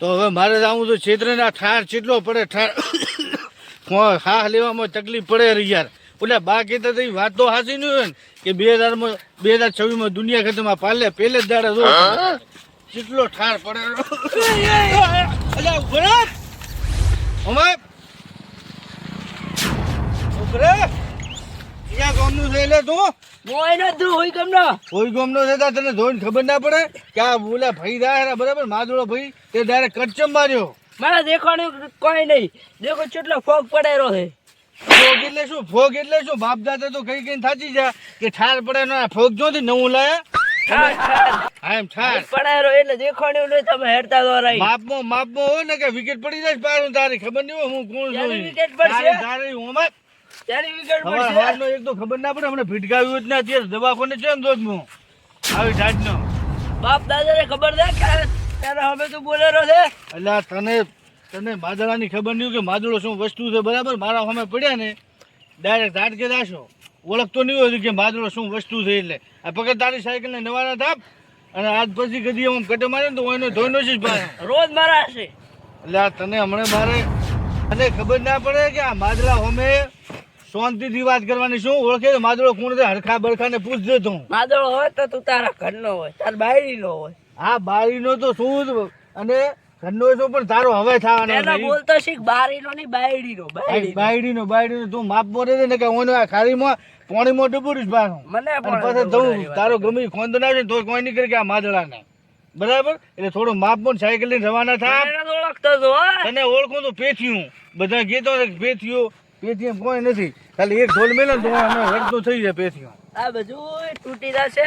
તો હવે મારે જવું તો છેતરેના ઠાર ચેટલો પડે ઠાર હા લેવામાં તકલીફ પડે રહી યાર. ઓલા બા કહેતા હતા વાત તો હાચી નહીં હોય ને કે બે હજારમાં બે હજાર છવ્વીસમાં દુનિયા ખતમાં પાલે પેલે જ દાડે જો કેટલો ઠાર પડે અલ્યા ઊભો રહે. અમે ઊભો રહે. ક્યાં ગામનું છે એટલે તું? મોય નો તું હોય ગમનો. કોઈ ગમનો થતા તને જોઈને ખબર ના પડે કે આ બોલા ભાઈ રહ્યા બરાબર? માધુરો ભાઈ તે ડાયરેક્ટ કચ્ચમ માર્યો. મારા દેખાણું કોઈ નહીં. દેખો કેટલો ફોગ પડાયો છે. ફોગ એટલે શું? ફોગ એટલે શું? બાપ દાદા તો કઈ કઈ થાચી જા કે ઠાર પડે ના ફોગ જોથી નવું લાયા? ઠાર, ઠાર. પડેલો એટલે દેખાણું નહીં તમે હેરતા દોરાઈ માપમાં માપમાં હોય ને કે વિકેટ પડી જાય તારી ખબર નહીં હું કોણ છું wicket પડશે. તારી હું હવારનો એક તો ખબર ના પડે હમણાં ભીટકાવ્યું જ ના અત્યારે દવાખાને છે ને દોધ હું આવી જાતનો બાપ દાદાને ખબર છે કે ત્યારે હવે તું બોલેલો છે? એટલે તને તને માદળાની ખબર નહીં કે માદળો શું વસ્તુ છે બરાબર? મારા સામે પડ્યા ને ડાયરેક્ટ ઝાટકે દાશો. ઓળખતો નહીં હોય કે માદળો શું વસ્તુ છે એટલે. આ પગાર તારી સાયકલને નવાના થાપ અને આજ પછી કદી આમ કટે મારે તો હું એનો ધોઈનો પાછો રોજ મારા છે. એટલે આ તને હમણાં મારે તને ખબર ના પડે કે આ માદલા હોમે શાંતિથી વાત કરવાની શું ઓળખે માદળો કોણ છે? હરખા બરખાને પૂછજો તું. માદળો હોય તો તું તારા ઘરનો હોય તાર બાયડીનો હોય. આ બારીનો તો શું અને ઘરનો છો પણ તારો હવે થવાનો એનો બોલતો શીખ બારીનો નહીં બાયડીનો બાયડીનો. બાયડીનો બાયડીનો તું માપ બોલે છે ને કે ઓનો આ ખારીમાં પાણીમાં ડૂબુરીશ પાછું મને પણ પછી તું તારો ગમે ખોંદ ના છે ને તો કોઈ નહીં કરે કે આ માદળાને. બરાબર? એટલે થોડું માપ પણ સાયકલ લઈને રવાના થા. મને નથી ઓળખતો તું, તને ઓળખું તો પેથિયું બધા હોય પેથિયું પેથિયું કોઈ નથી. ખાલી એક ઢોલ મેલે તો અમે વળતું થઈ જાય પેટીએમ. આ બધું તૂટી જશે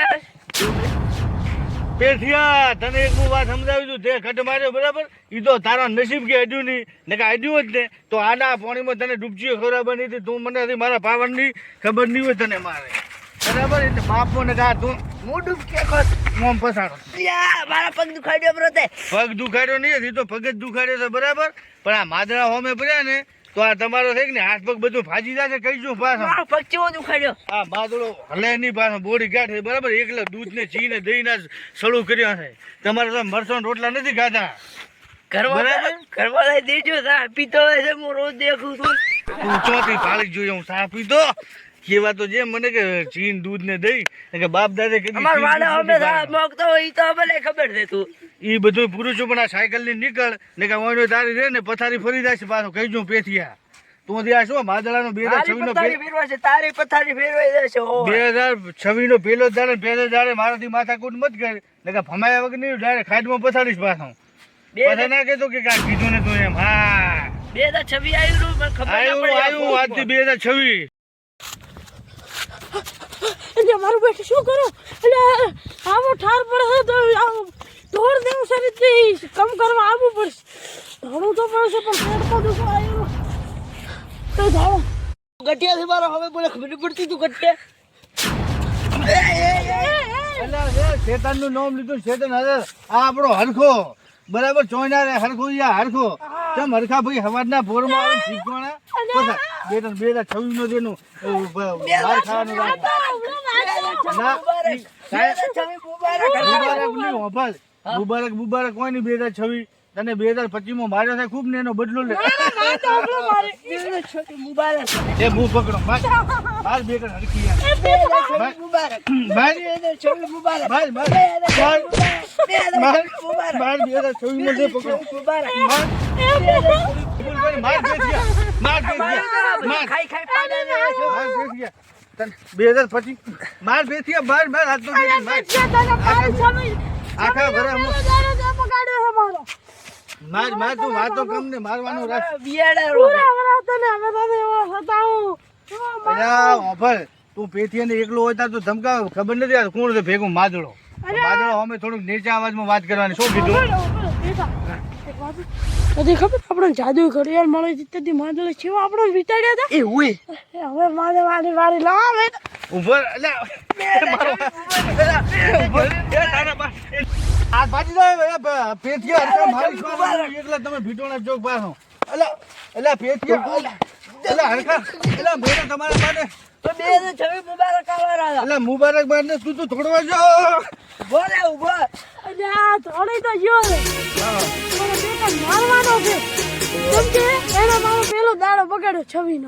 પેઠિયા તને એક હું વાત સમજાવી દઉં? તે ખટ માર્યો બરાબર? એ તો તારા નસીબ કે અડ્યું નહીં. ને કે અડ્યું જ ને તો આના પાણીમાં તને ડૂબચીઓ ખબર નહીં હતી. તું મને મારા પાવરની ખબર નહીં હોય તને મારે. બરાબર? એટલે બાપો ને કા તું મોઢું કે ખોટ. મોમ પસાડો મારા પગ દુખાડ્યો બરો તે. પગ દુખાડ્યો નહીં તો પગ જ દુખાડ્યો છે બરાબર? પણ આ માદરા હોમે પડ્યા ને તો આ તમારો છે કે ને હાથ પગ બધું ફાજી જશે કઈ શું પાછો. ચેવો દુખાડ્યો આ બાદળો હલે ની પાછો બોડી ગાંઠ બરાબર? એકલા દૂધ ને ચી ને દહીં ના સળું કર્યા છે તમારે તો મરસો રોટલા નથી ખાતા. કરવા કરવા દેજો સા પીતો હોય છે હું રોજ દેખું છું. તું ચોથી પાળી જોઈએ હું સા પીતો. કેવા તો જે મને કે ચીન દૂધ ને દહીં કે બાપ દાદા કે અમાર વાડા અમે. મોકતો હોય તો અમને ખબર છે તું. એ બધું પુરુષો પણ આ સાયકલની નીકળ ને કે ઓનો તારી રે ને પથારી ફરી જાય પાછો કઈ જો પેથિયા તું ત્યાં શું માદળાનો બે હજાર છવ્વીસ નો પથારી ફેરવાય છે તારી પથારી ફેરવાઈ જશે બે હજાર છવ્વીસ નો પેલો દાડે પહેલો દાડે મારાથી માથાકૂટ મત કરે ને કે ભમાયા વગર નહીં ડાયરેક્ટ ખાડમાં પથારીશ પાછો. બે ના કહેતો કે કાંઈ કીધું ને તું એમ હા. બે હજાર છવ્વીસ આવ્યું ખબર આવ્યું આવ્યું આજથી બે હજાર છવ્વીસ. એટલે મારું બેટું શું કરો? એટલે આવો ઠાર પડે છે તો દોડ દેવું શરીરથી કમ કરવા આવવું પડશે. ધોડું તો પડશે પણ પેટ તો દુખો આવ્યું. તો ધાવો ગટિયાથી મારો હવે બોલે ખબર નહીં પડતી તું ગટિયા શેતાનનું નામ લીધું શેતાન હવે આ આપણો હરખો. બરાબર ચોઈનારે હરખો યા હરખો. કેમ હરખા ભાઈ હવારના ભોરમાં આવે શીખવાના પછા બે ત્રણ બે હજાર છવ્વીસ નો જેનું બહાર ખાવાનું મુબારક. મુબારક. કોઈ નહીં બે હજાર છવ્વીસ. તને બે હજાર પચીસમાં માર્યો થાય ખૂબ ને એનો બદલો લે. મુબારક. એ હું પકડો. બાર બાર બે ત્રણ હરખી મુબારક. મુબારક. બાર, બાર, બાર, બાર, બાર, બાર બે હજાર છવ્વીસમાં જે પકડો. મુબારક. માર, માર બે માર બે થયા. માર. ખાઈ ખાઈ પાડા માર બે થયા. તને બે હજાર પચીસ માર બે થયા બાર બાર હાથ તો આખા ઘરે માર. માર તું વાતો કમ ને મારવાનું રાખ. બિયાડા રો અલ્યા ઓફર તું પેથીને એકલો હોય તો ધમકા ધમકાવ. ખબર નથી કોણ છે ભેગું માદળો. માદળો અમે થોડુંક નીચા અવાજમાં વાત કરવાની. શું કીધું? બધી ખબર? આપણે જાદુ ઘડિયાળ મળે છે તેથી માદળ કેવા આપણે વિચાર્યા હતા. એ હોય હવે મારે વાળી વાળી લાવે. ઉભર આ બાજી જાય મારી એકલા તમે ભીટોના ચોક પાસો અલ્યા એટલે પેથીયા એટલે હરખા. તમારા માટે. તો બે છવ્વીસ મુબારક આવવાના. અલ્યા મુબારક બાદ ને તું તું થોડવા જો અડી તો ગયો રે. મારવાનો છે. કેમ કે એનો મારો પેલો દાડો બગાડ્યો છવીનો.